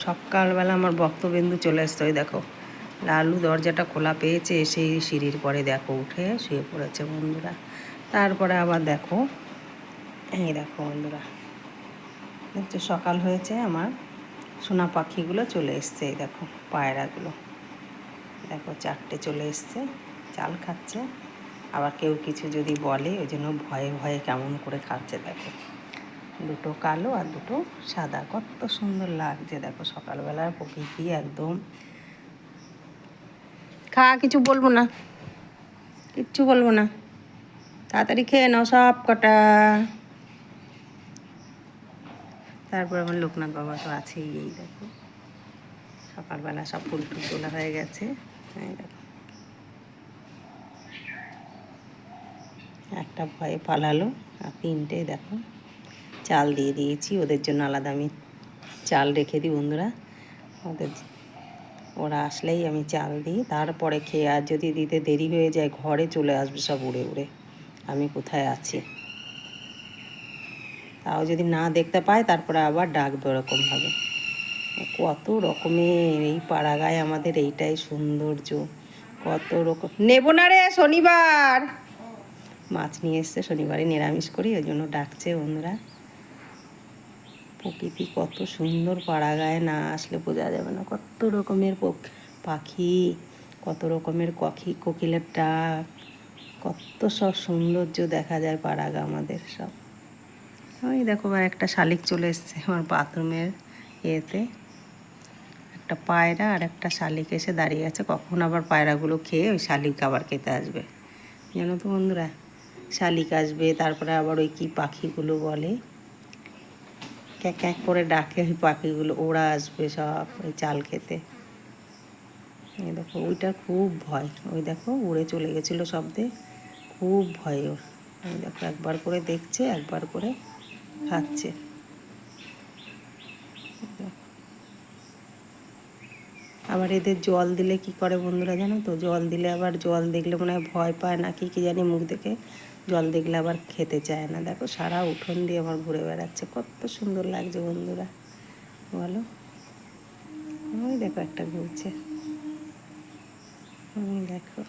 সকালবেলা আমার বক্তবিন্দু চলে এসছে ওই দেখো। লালু দরজাটা খোলা পেয়েছে সেই সিঁড়ির পরে দেখো, উঠে শুয়ে পড়েছে বন্ধুরা। তারপরে আবার দেখো, এই দেখো বন্ধুরা। দেখছ সকাল হয়েছে, আমার সোনা পাখিগুলো চলে এসছে, এই দেখো, পায়রাগুলো। দেখো, চারটে চলে এসছে, চাল খাচ্ছে। আবার কেউ কিছু যদি বলে, ওই জন্য ভয়ে ভয়ে কেমন করে খাচ্ছে, দেখো। দুটো কালো আর দুটো সাদা। কত সুন্দর লাগছে। দেখো সকালবেলার প্রকৃতি একদম। খা, কিছু বলব না? কিচ্ছু বলব না। তাড়াতাড়ি খেয়ে নাও সব কটা। তারপর আমার লোকনাথ বাবা তো আছেই এই দেখো। সকালবেলা সব ফুল টুল তোলা হয়ে গেছে। একটা ভয়ে পালালো। আর তিনটে দেখো। চাল দিয়ে দিয়েছি, ওদের জন্য আলাদা আমি চাল রেখে দিই বন্ধুরা। ওদের ওরা আসলেই আমি চাল দিই, তারপরে খেয়ে আর যদি দিতে দেরি হয়ে যায়, ঘরে চলে আসবে সব উড়ে উড়ে, আমি কোথায় আছি? তাও যদি না দেখতে পায়, তারপরে আবার ডাকবে ওরকমভাবে। কত রকমের এই পাড়াগায় আমাদের এইটাই সৌন্দর্য, কত রকম। নেব না রে, শনিবার! মাছ নিয়ে এসছে শনিবারে নিরামিষ করি, ওই জন্য ডাকছে বন্ধুরা। প্রকৃতি কত সুন্দর পাড়া গায়ে না আসলে বোঝা যাবে না। কত রকমের পাখি, কত রকমের কখি, কোকিলের ডাক, কত সব সৌন্দর্য দেখা যায় পাড়াগা আমাদের সব। ওই দেখো বা একটা শালিক চলে এসছে আমার বাথরুমের ইয়েতে। একটা পায়রা আর একটা শালিক এসে দাঁড়িয়ে আছে। কখন আবার পায়রাগুলো খেয়ে ওই শালিক আবার খেতে আসবে? জানো তো বন্ধুরা, শালিক আসবে, তারপরে আবার ওই কি পাখিগুলো বলে? ক্যাক ক্যাঁক করে ডাকে ওই পাখিগুলো, ওরা আসবে সব ওই চাল খেতে। এই দেখো, ওইটা খুব ভয়। ওই দেখো, উড়ে চলে গেছিল শব্দে। খুব ভয় ওর। ওই দেখো, একবার করে দেখছে, একবার করে খাচ্ছে। আবার এদের জল দিলে কি করে বন্ধুরা জানো তো? জল দিলে আবার জল দেখলে মনে হয় ভয় পায় না, কি কি জানি মুখ দেখে। জল দেখলে আবার খেতে চায় না। দেখো সারা উঠোন দিয়ে আমার ঘুরে বেড়াচ্ছে। কত সুন্দর লাগছে বন্ধুরা। বলো। ওই দেখো একটা ঘুরছে। দেখো।